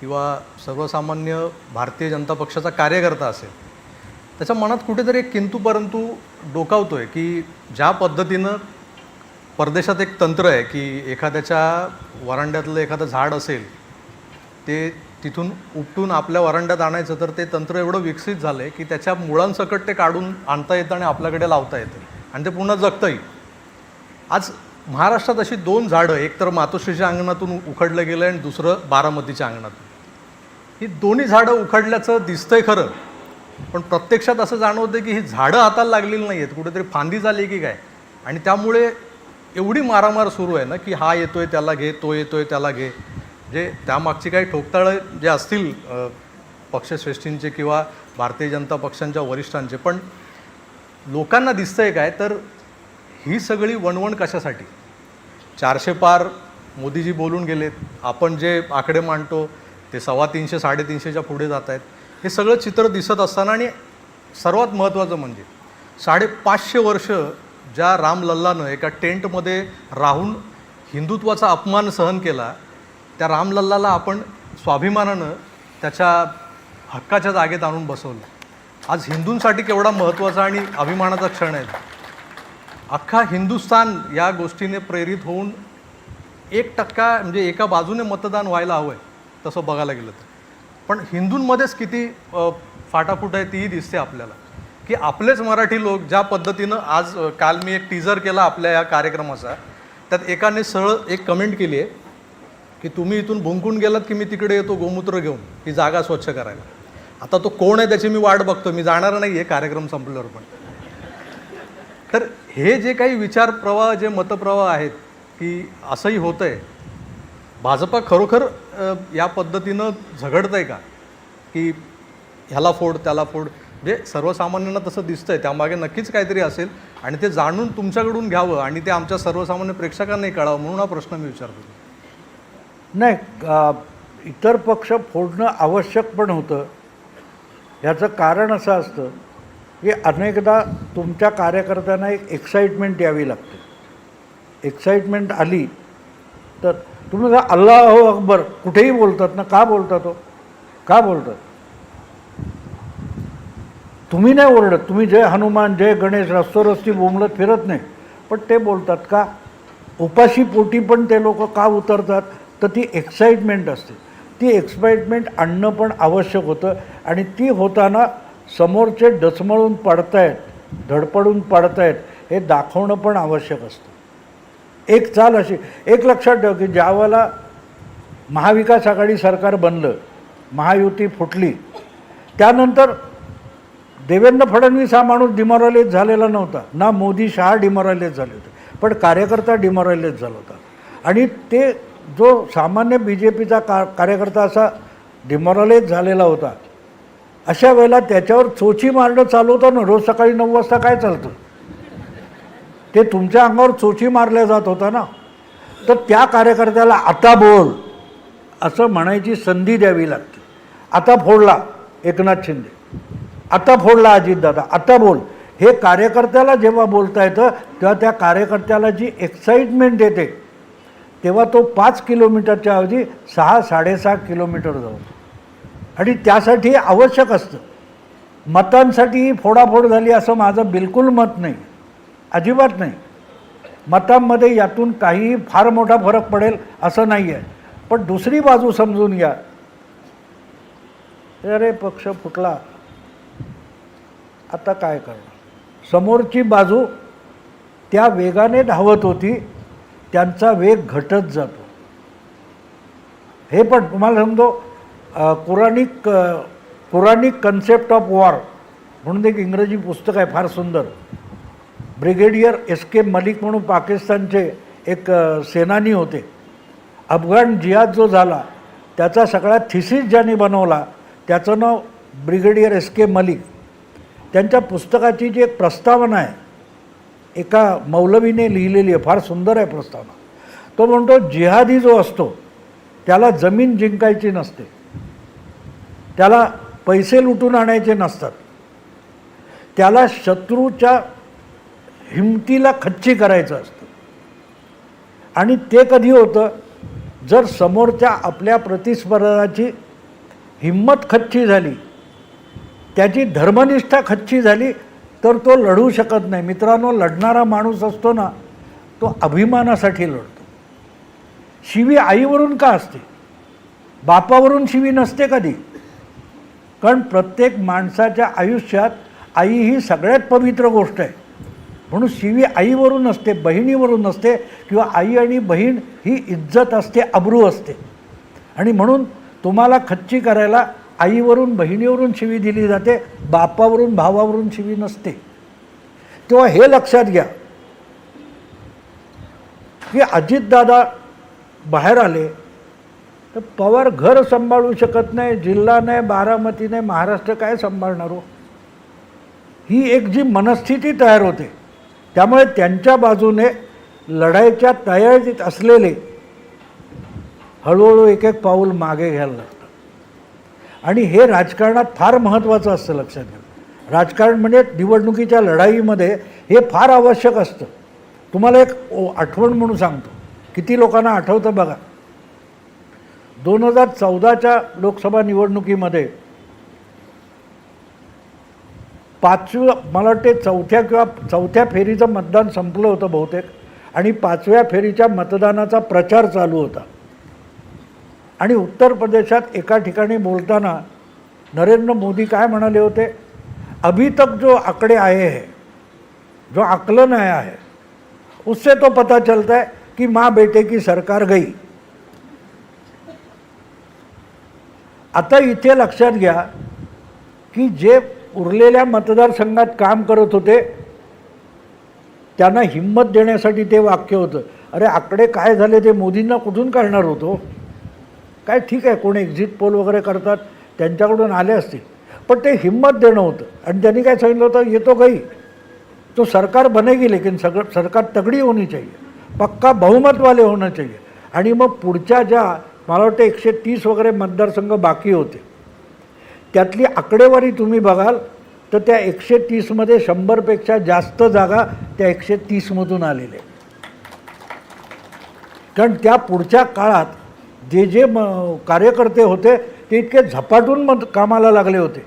किंवा सर्वसामान्य भारतीय जनता पक्षाचा कार्यकर्ता असेल त्याच्या मनात कुठेतरी एक किंतू परंतु डोकावतो आहे की ज्या पद्धतीनं परदेशात एक तंत्र आहे की एखाद्याच्या वरांड्यातलं एखादं झाड असेल ते तिथून उपटून आपल्या वरांड्यात आणायचं तर ते तंत्र एवढं विकसित झालं आहे की त्याच्या मुळांसकट ते काढून आणता येतं आणि आपल्याकडे लावता येतं आणि ते पुन्हा येईल आज महाराष्ट्रात अशी दोन झाडं एक तर मातोश्रीच्या अंगणातून उखडलं गेलं आणि दुसरं बारामतीच्या अंगणातून. ही दोन्ही झाडं उखडल्याचं दिसतंय खरं. पण प्रत्यक्षात असं जाणवतं की ही झाडं हाताला लागलेली नाही आहेत कुठेतरी फांदी झाली की काय? आणि त्यामुळे एवढी मारामार सुरू आहे ना की हा येतोय त्याला घे तो येतोय त्याला घे. जे त्यामागची काही ठोकताळं जे असतील पक्षश्रेष्ठींचे किंवा भारतीय जनता पक्षांच्या वरिष्ठांचे पण लोकांना दिसतंय काय? तर ही सगळी वणवण कशासाठी? चारशे पार मोदीजी बोलून गेलेत. आपण जे आकडे मांडतो ते सव्वा तीनशे साडेतीनशेच्या पुढे जात आहेत. हे सगळं चित्र दिसत असताना आणि सर्वात महत्त्वाचं म्हणजे साडेपाचशे वर्ष ज्या रामलल्लानं एका टेंटमध्ये राहून हिंदुत्वाचा अपमान सहन केला त्या रामलल्लाला आपण स्वाभिमानानं त्याच्या हक्काच्या जागेत आणून बसवलं. आज हिंदूंसाठी केवढा महत्त्वाचा आणि अभिमानाचा क्षण आहे. अख्खा हिंदुस्थान या गोष्टीने प्रेरित होऊन एक टक्का म्हणजे एका बाजूने मतदान व्हायला हवं आहे तसं बघायला गेलं तर. पण हिंदूंमध्येच किती फाटाफूट आहे तीही दिसते आपल्याला. की आपलेच मराठी लोक ज्या पद्धतीनं आज काल मी एक टीजर केला आपल्या या कार्यक्रमाचा त्यात एकाने सरळ एक कमेंट केली आहे की तुम्ही इथून भुंकून गेलात की मी तिकडे येतो गोमूत्र घेऊन ही जागा स्वच्छ करायला. आता तो कोण आहे त्याची मी वाट बघतो मी जाणार नाही आहे कार्यक्रम संपल्यावर पण. तर हे जे काही विचार प्रवाह जे मतप्रवाह आहेत की असंही होतं आहे भाजपा खरोखर या पद्धतीनं झगडत आहे का? की ह्याला फोड त्याला फोड? म्हणजे सर्वसामान्यांना तसं दिसतंय. त्यामागे नक्कीच काहीतरी असेल. आणि ते जाणून तुमच्याकडून घ्यावं आणि ते आमच्या सर्वसामान्य प्रेक्षकांनाही कळावं म्हणून हा प्रश्न मी विचारतो. नाही इतर पक्ष फोडणं आवश्यक पण होतं. याचं कारण असं असतं की अनेकदा तुमच्या कार्यकर्त्यांना एक एक्साइटमेंट द्यावी लागते. एक्साइटमेंट आली तर तुम्ही जा अल्लाह अकबर. कुठेही बोलतात ना का बोलतात हो? का बोलतात? तुम्ही नाही ओरडत. तुम्ही जय हनुमान जय गणेश रस्तोरस्ती बोंबलत फिरत नाही. पण ते बोलतात का? उपाशी पोटी पण ते लोक का उतरतात? तर ती एक्साइटमेंट असते. ती एक्साइटमेंट आणणं पण आवश्यक होतं. आणि ती होताना समोरचे डचमळून पडतायत धडपडून पडतायत हे दाखवणं पण आवश्यक असतं. एक चाल अशी एक लक्षात ठेव की ज्यावेळेला महाविकास आघाडी सरकार बनलं महायुती फुटली त्यानंतर देवेंद्र फडणवीस हा माणूस डिमॉरलाइज झालेला नव्हता ना मोदी शहा डिमॉरलाइज झाले होते पण कार्यकर्ता डिमॉरलाइज झाला होता. आणि ते जो सामान्य बी जे पीचा का कार्यकर्ता असा डिमॉरलाइज झालेला होता अशा वेळेला त्याच्यावर चोची मारणं चालू होतं ना रोज सकाळी नऊ वाजता काय चालतं? ते तुमच्या अंगावर चोची मारल्या जात होता ना. तर त्या कार्यकर्त्याला आता बोल असं म्हणायची संधी द्यावी लागते. आता फोडला एकनाथ शिंदे. आता फोडला अजितदादा आता बोल. हे कार्यकर्त्याला जेव्हा बोलता येतं तेव्हा त्या कार्यकर्त्याला जी एक्साइटमेंट येते तेव्हा तो पाच किलोमीटरच्या ऐवजी सहा साडेसहा किलोमीटर जाऊ आणि त्यासाठी आवश्यक असतं. मतांसाठी फोडाफोड झाली असं माझं बिलकुल मत नाही. अजिबात नाही. मतांमध्ये यातून काहीही फार मोठा फरक पडेल असं नाही आहे पण दुसरी बाजू समजून घ्या. अरे पक्ष फुटला. आता काय करणार? समोरची बाजू त्या वेगाने धावत होती त्यांचा वेग घटत जातो. हे पण तुम्हाला समजो अ, पुराणिक पुराणिक कन्सेप्ट ऑफ वॉर म्हणून एक इंग्रजी पुस्तक आहे फार सुंदर. ब्रिगेडियर एस के मलिक म्हणून पाकिस्तानचे एक सेनानी होते. अफगाण जिहाद जो झाला त्याचा सगळा थिसिस ज्यांनी बनवला त्याचं नाव ब्रिगेडियर एस के मलिक. त्यांच्या पुस्तकाची जी एक प्रस्तावना आहे एका मौलवीने लिहिलेली आहे फार सुंदर आहे प्रस्तावना. तो म्हणतो जिहादी जो असतो त्याला जमीन जिंकायची नसते. त्याला पैसे लुटून आणायचे नसतात. त्याला शत्रूच्या हिमतीला खच्ची करायचं असतं. आणि ते कधी होतं? जर समोरच्या आपल्या प्रतिस्पर्धाची हिंमत खच्ची झाली त्याची धर्मनिष्ठा खच्ची झाली तर तो लढू शकत नाही. मित्रांनो लढणारा माणूस असतो ना तो अभिमानासाठी लढतो. शिवी आईवरून का असते? बापावरून शिवी नसते कधी? कारण प्रत्येक माणसाच्या आयुष्यात आई ही सगळ्यात पवित्र गोष्ट आहे. म्हणून शिवी आईवरून असते बहिणीवरून असते किंवा आई आणि बहीण ही इज्जत असते अब्रू असते. आणि म्हणून तुम्हाला खच्ची करायला आईवरून बहिणीवरून शिवी दिली जाते बापावरून भावावरून शिवी नसते. तेव्हा हे लक्षात घ्या. की अजितदादा बाहेर आले तर पवार घर सांभाळू शकत नाही जिल्हा नाही बारामती नाही महाराष्ट्र काय सांभाळणार हो? ही एक जी मनस्थिती तयार होते. त्यामुळे त्यांच्या बाजूने लढाईच्या तयारीत असलेले हळूहळू एक एक पाऊल मागे घ्यायला लागतात. आणि हे राजकारणात फार महत्त्वाचं असतं लक्षात घ्या. राजकारण म्हणजे निवडणुकीच्या लढाईमध्ये हे फार आवश्यक असतं. तुम्हाला एक आठवण म्हणून सांगतो. किती लोकांना आठवतं बघा. दोन हजार चौदाच्या लोकसभा निवडणुकीमध्ये पाचव्या मला वाटते चौथ्या किंवा चौथ्या फेरीचं मतदान संपलं होतं बहुतेक. आणि पाचव्या फेरीच्या मतदानाचा प्रचार चालू होता. आणि उत्तर प्रदेशात एका ठिकाणी बोलताना नरेंद्र मोदी काय म्हणाले होते? अभी तक जो आकडे आहे है जो आकलन आया है उससे तो पता चलता है कि माँ बेटे की सरकार गई. आता इथे लक्षात घ्या की जे उरलेल्या मतदारसंघात काम करत होते त्यांना हिंमत देण्यासाठी ते वाक्य होतं. अरे आकडे काय झाले ते मोदींना कुठून काढणार होतो काय ठीक आहे कोणी एक्झिट पोल वगैरे करतात त्यांच्याकडून आले असतील. पण ते हिंमत देणं होतं. आणि त्यांनी काय सांगितलं होतं येतो काही. तो सरकार बनेगी लेकिन सगळं सरकार तगड़ी होणी चाहिए. पक्का बहुमतवाले होणं चाहिए. आणि मग पुढच्या ज्या मला वाटतं एकशे तीस वगैरे मतदारसंघ बाकी होते त्यातली आकडेवारी तुम्ही बघाल तर त्या एकशे तीसमध्ये शंभरपेक्षा जास्त जागा त्या एकशे तीसमधून आलेल्या कारण त्या पुढच्या काळात जे जे म कार्यकर्ते होते ते इतके झपाटून मत कामाला लागले होते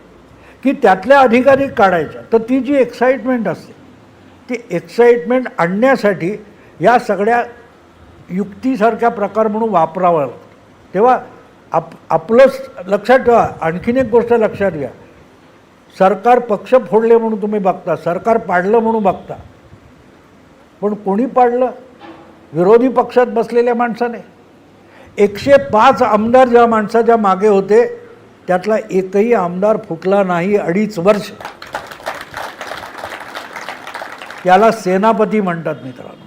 की त्यातल्या अधिकाधिक काढायच्या. तर ती जी एक्साइटमेंट असते ती एक्साइटमेंट आणण्यासाठी या सगळ्या युक्तीसारख्या प्रकार म्हणून वापरावा लागतो. तेव्हा आप आपलंच लक्षात ठेवा. आणखीन एक गोष्ट लक्षात घ्या. सरकार पक्ष फोडले म्हणून तुम्ही बघता. सरकार पाडलं म्हणून बघता. पण कोणी पाडलं? विरोधी पक्षात बसलेल्या माणसाने. एकशे पाच आमदार ज्या माणसाच्या मागे होते त्यातला एकही आमदार फुटला नाही अडीच वर्ष. त्याला सेनापती म्हणतात मित्रांनो.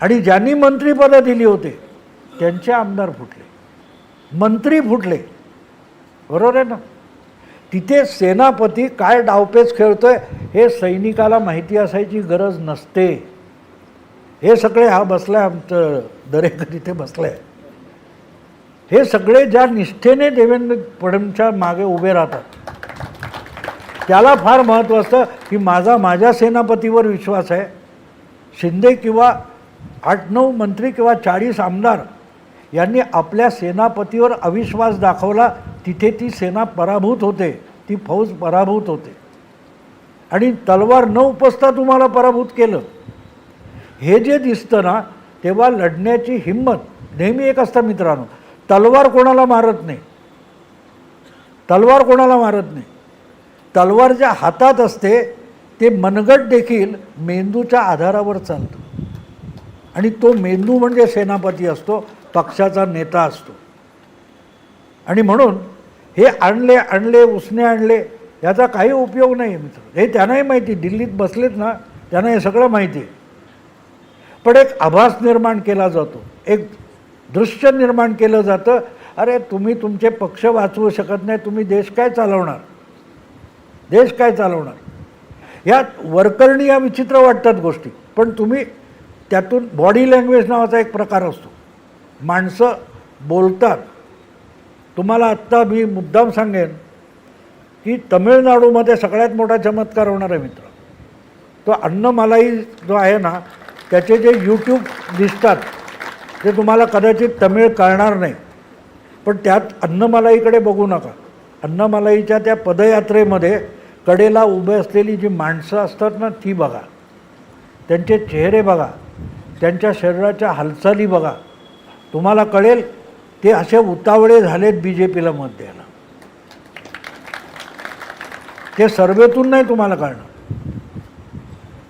आणि ज्यांनी मंत्रीपदं दिली होते त्यांचे आमदार फुटले. मंत्री फुटले. बरोबर आहे ना? तिथे सेनापती काय डावपेच खेळतोय हे सैनिकाला माहिती असायची गरज नसते. हे सगळे हा बसलाय आमचं दरेकर इथे आहे हे सगळे ज्या निष्ठेने देवेंद्र फडणवीसच्या मागे उभे राहतात त्याला फार महत्त्व असतं की माझा माझ्या सेनापतीवर विश्वास आहे. शिंदे किंवा आठ नऊ मंत्री किंवा चाळीस आमदार यांनी आपल्या सेनापतीवर अविश्वास दाखवला. तिथे ती सेना पराभूत होते. ती फौज पराभूत होते. आणि तलवार न उपसता तुम्हाला पराभूत केलं. हे जे दिसतं ना तेव्हा लढण्याची हिंमत नेहमी एक असतं मित्रांनो. तलवार कोणाला मारत नाही. तलवार कोणाला मारत नाही. तलवार ज्या हातात असते ते मनगट देखील मेंदूच्या आधारावर चालतं. आणि तो मेंदू म्हणजे सेनापती असतो. पक्षाचा नेता असतो. आणि म्हणून हे आणले आणले उसने आणले याचा काही उपयोग नाही आहे मित्र. हे त्यांनाही माहिती दिल्लीत बसलेत ना त्यांना हे सगळं माहिती आहे. पण एक आभास निर्माण केला जातो. एक दृश्य निर्माण केलं जातं. अरे तुम्ही तुमचे पक्ष वाचवू शकत नाही. तुम्ही देश काय चालवणार? देश काय चालवणार? या वरकरणी या विचित्र वाटतात गोष्टी. पण तुम्ही त्यातून बॉडी लँग्वेज नावाचा एक प्रकार असतो. माणसं बोलतात. तुम्हाला आत्ता मी मुद्दाम सांगेन की तमिळनाडूमध्ये सगळ्यात मोठा चमत्कार होणार आहे मित्र. तो अन्नमलाई जो आहे ना त्याचे जे यूट्यूब दिसतात ते तुम्हाला कदाचित तमिळ कळणार नाही. पण त्यात अन्नमलाईकडे बघू नका. अन्नमलाईच्या त्या पदयात्रेमध्ये कडेला उभे असलेली जी माणसं असतात ना ती बघा. त्यांचे चेहरे बघा. त्यांच्या शरीराच्या हालचाली बघा. तुम्हाला कळेल ते असे उतावळे झालेत बी जे पीला मत द्यायला. ते सर्वेतून नाही तुम्हाला कळणार.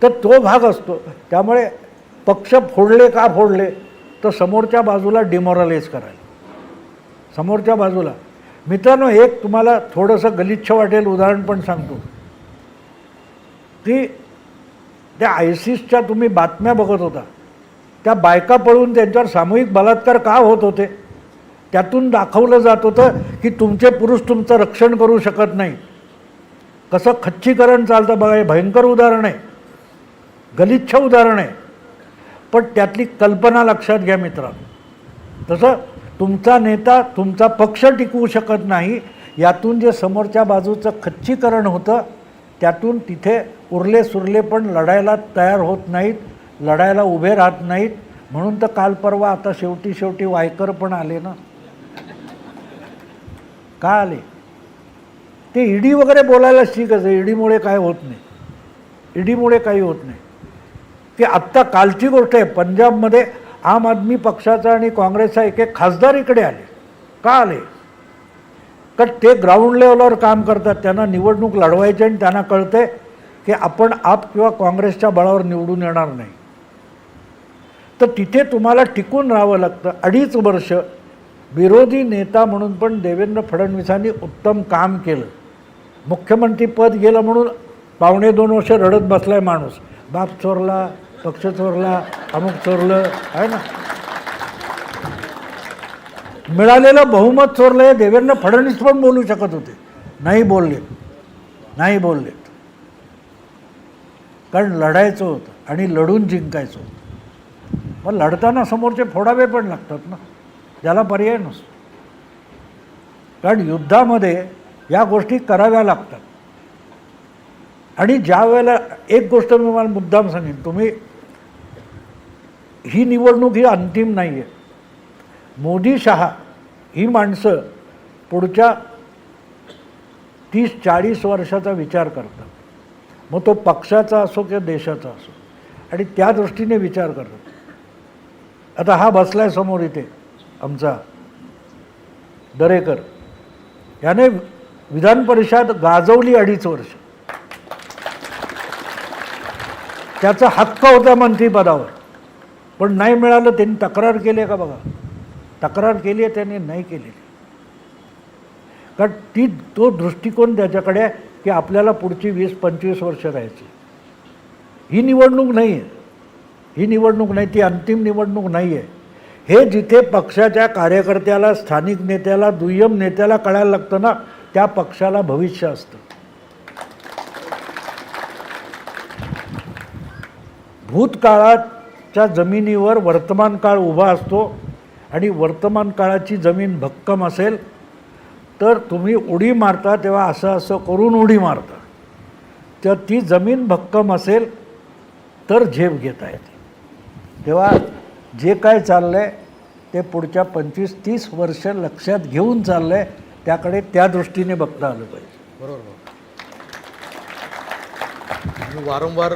तर तो भाग असतो. त्यामुळे पक्ष फोडले का फोडले तर समोरच्या बाजूला डिमॉरलाइज करायला. समोरच्या बाजूला. मित्रांनो एक तुम्हाला थोडंसं गलिच्छ वाटेल उदाहरण पण सांगतो. की त्या आयसिसच्या तुम्ही बातम्या बघत होता. त्या बायका पळून त्यांच्यावर सामूहिक बलात्कार का होत होते? त्यातून दाखवलं जात होतं की तुमचे पुरुष तुमचं रक्षण करू शकत नाही. कसं खच्चीकरण चालतं बघा हे भयंकर उदाहरण आहे. गलिच्छ उदाहरण आहे. पण त्यातली कल्पना लक्षात घ्या मित्रांनो. तसं तुमचा नेता तुमचा पक्ष टिकवू शकत नाही यातून जे समोरच्या बाजूचं खच्चीकरण होतं त्यातून तिथे उरले सुरले पण लढायला तयार होत नाहीत. लढायला उभे राहत नाहीत. म्हणून तर काल परवा आता शेवटी शेवटी वायकर पण आले ना. का आले? ते ईडी वगैरे बोलायला ठीकच आहे ईडीमुळे काय होत नाही. ईडीमुळे काही होत नाही. की आत्ता कालची गोष्ट आहे पंजाबमध्ये आम आदमी पक्षाचा आणि काँग्रेसचा एक एक खासदार इकडे आले. का आले? कारण ते ग्राउंड लेवलवर काम करतात त्यांना निवडणूक लढवायची आणि त्यांना कळते की आपण आप किंवा काँग्रेसच्या बळावर निवडून येणार नाही. तर तिथे तुम्हाला टिकून राहावं लागतं. अडीच वर्ष विरोधी नेता म्हणून पण देवेंद्र फडणवीसांनी उत्तम काम केलं. मुख्यमंत्री पद गेलं म्हणून पावणे दोन वर्ष रडत बसलाय माणूस. बाप चोरला पक्ष चोरला अमुक चोरलं आहे ना? मिळालेलं बहुमत चोरलं हे देवेंद्र फडणवीस पण बोलू शकत होते. नाही बोलले. नाही बोललेत कारण लढायचं होतं आणि लढून जिंकायचं होतं. मग लढताना समोरचे फोडावे पण लागतात ना. ज्याला पर्याय नसतो. कारण युद्धामध्ये या गोष्टी कराव्या लागतात. आणि ज्या वेळेला एक गोष्ट मी मला मुद्दाम सांगेन. तुम्ही ही निवडणूक ही अंतिम नाही आहे मोदी शहा ही माणसं पुढच्या तीस चाळीस वर्षाचा विचार करतात. मग तो पक्षाचा असो किंवा देशाचा असो. आणि त्या दृष्टीने विचार करतात. आता हा बसलाय समोर इथे आमचा. दरेकर. याने विधान परिषद गाजवली अडीच वर्ष. त्याचा हक्क होता मंत्रीपदावर. पण नाही मिळालं त्यांनी तक्रार केली आहे का बघा? तक्रार केली आहे त्यांनी नाही केलेली. कारण ती तो दृष्टिकोन त्याच्याकडे आहे की आपल्याला पुढची वीस पंचवीस वर्ष राहायची. ही निवडणूक नाही आहे ही निवडणूक नाही ती अंतिम निवडणूक नाही आहे हे जिथे पक्षाच्या कार्यकर्त्याला स्थानिक नेत्याला दुय्यम नेत्याला कळायला लागतं ना त्या पक्षाला भविष्य असतं. भूतकाळाच्या जमिनीवर वर्तमान काळ उभा असतो आणि वर्तमान काळाची जमीन भक्कम असेल तर तुम्ही उडी मारता तेव्हा असं असं करून उडी मारता. तर ती जमीन भक्कम असेल तर झेप घेता येते. तेव्हा जे काय चाललं आहे ते पुढच्या पंचवीस तीस वर्ष लक्षात घेऊन चाललं आहे त्याकडे त्या दृष्टीने बघता आलं पाहिजे. बरोबर वारंवार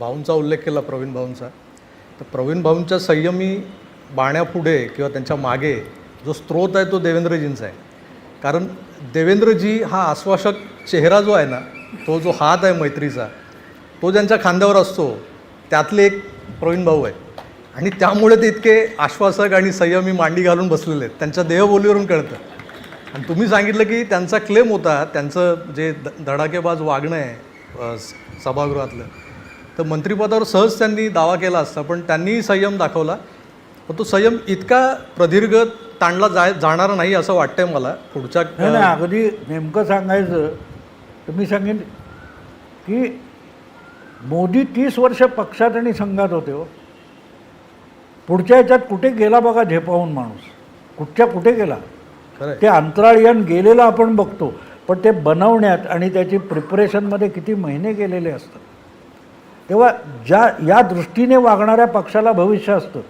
भाऊंचा उल्लेख केला प्रवीण भाऊंचा. तर प्रवीण भाऊंच्या संयमी बाण्यापुढे किंवा त्यांच्या मागे जो स्रोत आहे तो देवेंद्रजींचा आहे. कारण देवेंद्रजी हा आश्वासक चेहरा जो आहे ना तो जो हात आहे मैत्रीचा तो ज्यांच्या खांद्यावर असतो त्यातले एक प्रवीण भाऊ आहे आणि त्यामुळे ते इतके आश्वासक आणि संयमी मांडी घालून बसलेले आहेत. त्यांच्या देहबोलीवरून कळतं. आणि तुम्ही सांगितलं की त्यांचा क्लेम होता. त्यांचं जे द धडाकेबाज वागणं आहे सभागृहातलं तर मंत्रिपदावर सहज त्यांनी दावा केला असता पण त्यांनीही संयम दाखवला. पण तो संयम इतका प्रदीर्घ ताणला जाय जाणारा नाही असं वाटतंय मला पुढच्या अगदी नेमकं सांगायचं तर मी सांगेन की मोदी तीस वर्ष पक्षात आणि संघात होते हो. पुढच्या ह्याच्यात कुठे गेला बघा झेपावून माणूस. कुठच्या कुठे गेला? ते अंतराळयान गेलेलं आपण बघतो पण ते बनवण्यात आणि त्याची प्रिपरेशनमध्ये किती महिने गेलेले असतात. तेव्हा ज्या या दृष्टीने वागणाऱ्या पक्षाला भविष्य असतं.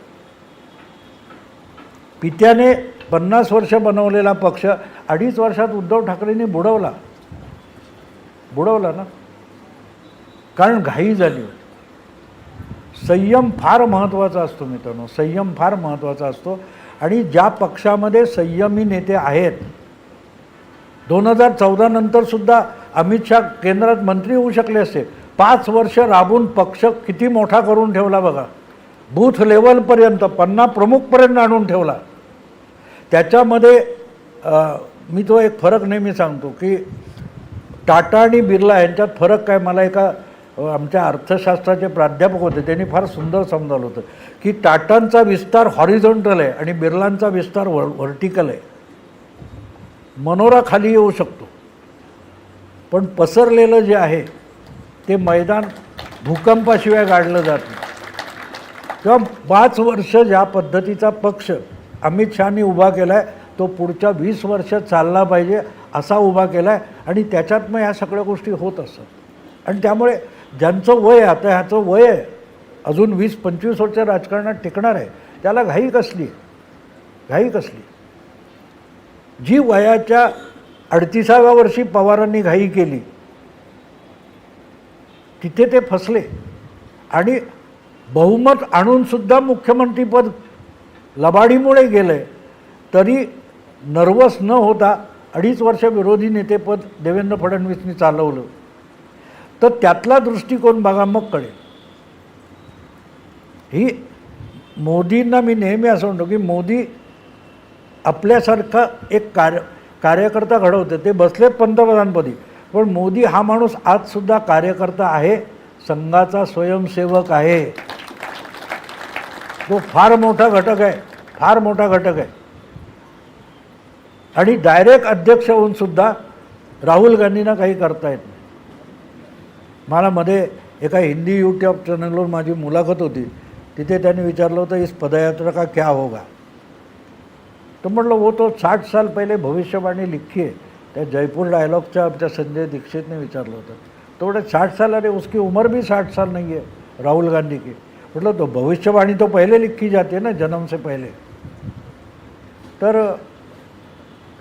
पित्याने पन्नास वर्ष बनवलेला पक्ष अडीच वर्षात उद्धव ठाकरेंनी बुडवला. बुडवला ना? कारण घाई झाली होती. संयम फार महत्त्वाचा असतो मित्रांनो. संयम फार महत्त्वाचा असतो. आणि ज्या पक्षामध्ये संयमी नेते आहेत दोन हजार चौदा अमित शहा केंद्रात मंत्री होऊ शकले असते. पाच वर्ष राबून पक्ष किती मोठा करून ठेवला बघा. बूथ लेवलपर्यंत पन्ना प्रमुखपर्यंत आणून ठेवला. त्याच्यामध्ये मी तो एक फरक नेहमी सांगतो की टाटा आणि बिर्ला यांच्यात फरक काय? मला एका आमच्या अर्थशास्त्राचे प्राध्यापक होते त्यांनी फार सुंदर समजावलं होतं की टाटांचा विस्तार हॉरिझॉन्टल आहे आणि बिर्लांचा विस्तार व्हर व्हर्टिकल आहे. मनोरा खाली येऊ शकतो. पण पसरलेलं जे आहे ते मैदान भूकंपाशिवाय गाडलं जात नाही. किंवा पाच वर्ष ज्या पद्धतीचा पक्ष अमित शहानी उभा केला आहे तो पुढच्या वीस वर्ष चालला पाहिजे असा उभा केला आहे आणि त्याच्यात मग ह्या सगळ्या गोष्टी होत असतात. आणि त्यामुळे ज्यांचं वय आहे, आता ह्याचं वय आहे अजून वीस पंचवीस वर्ष राजकारणात टिकणार आहे त्याला घाई कसली? घाई कसली? जी वयाच्या अडतीसाव्या वर्षी पवारांनी घाई केली तिथे ते फसले. आणि बहुमत आणूनसुद्धा मुख्यमंत्रीपद लबाडीमुळे गेलं आहे तरी नर्वस न होता अडीच वर्ष विरोधी नेतेपद देवेंद्र फडणवीसनी चालवलं. तर त्यातला दृष्टिकोन बघा मग कळेल. ही मोदींना मी नेहमी असं म्हणतो की मोदी आपल्यासारखा एक कार्य कार्यकर्ता घडवते. ते बसलेत पंतप्रधानपदी. पण मोदी हा माणूस आजसुद्धा कार्यकर्ता आहे संघाचा स्वयंसेवक आहे. तो फार मोठा घटक आहे फार मोठा घटक आहे. आणि डायरेक्ट अध्यक्ष होऊन सुद्धा राहुल गांधींना काही करता येत नाही. मला मध्ये एका हिंदी यूट्यूब चॅनलवर माझी मुलाखत होती. तिथे त्यांनी विचारलं होतं इस पदयात्रा का क्या होगा? तो म्हटलं वो तो साठ साल पहिले भविष्यवाणी लिखी आहे त्या जयपूर डायलॉगच्या आमच्या संजय दीक्षितने विचारलं होतं. तो साठ साल? अरे उसकी उम्र भी साठ साल नाही आहे राहुल गांधी की. म्हटलं तो भविष्यवाणी तो पहिले लिखी जाते ना जन्म से पहिले. तर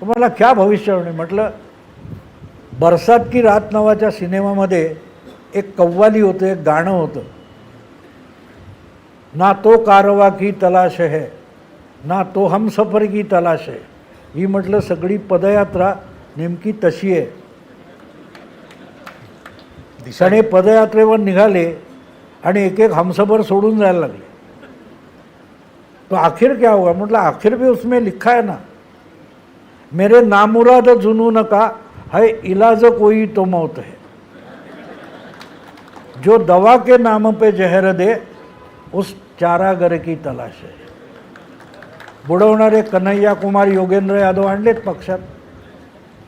तुम्हाला क्या भविष्यवाणी? म्हटलं बरसात की रात नावाच्या सिनेमामध्ये एक कव्वाली होतं एक गाणं होतं. ना तो कारवा की तलाश है ना तो हम सफर की तलाश आहे ही म्हटलं सगळी पदयात्रा नेमकी तशी आहे. दिशा सणे पदयात्रेवर निघाले आणि एक एक हमसफर सोडून जायला लागले. तो आखिर क्या होगा म्हटलं आखिर भी उसमें लिखा है ना. मेरे नामुराद जुनू नका है इलाज कोई तो मौत है. जो दवा के नाम पे जहर दे उस चारागर की तलाश आहे बुडवणारे कन्हैया कुमार योगेंद्र यादव आणलेत पक्षात.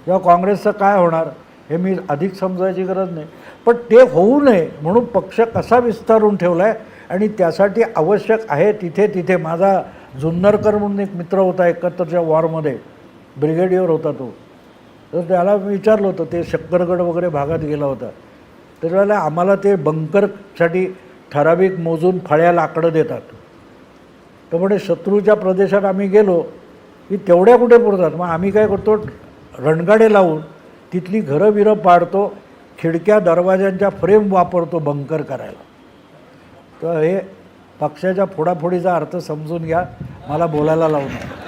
तेव्हा काँग्रेसचं काय होणार हे मी अधिक समजायची गरज नाही. पण ते होऊ नये म्हणून पक्ष कसा विस्तारून ठेवला आहे आणि त्यासाठी आवश्यक आहे तिथे तिथे. माझा जुन्नरकर म्हणून एक मित्र होता एकाहत्तरच्या वॉरमध्ये ब्रिगेडियर होता तो. तर त्याला विचारलं होतं ते शक्करगड वगैरे भागात गेला होता. त्यावेळेला आम्हाला ते बंकरसाठी ठराविक मोजून फळ्या लाकडं देतात. त्यामुळे शत्रूच्या प्रदेशात आम्ही गेलो की तेवढ्या कुठे पुरतात? मग आम्ही काय करतो रणगाडे लावून तिथली घरं बिरं पाडतो खिडक्या दरवाज्यांच्या फ्रेम वापरतो बंकर करायला. तर हे पक्षाच्या फोडाफोडीचा अर्थ समजून घ्या मला बोलायला लावू नका.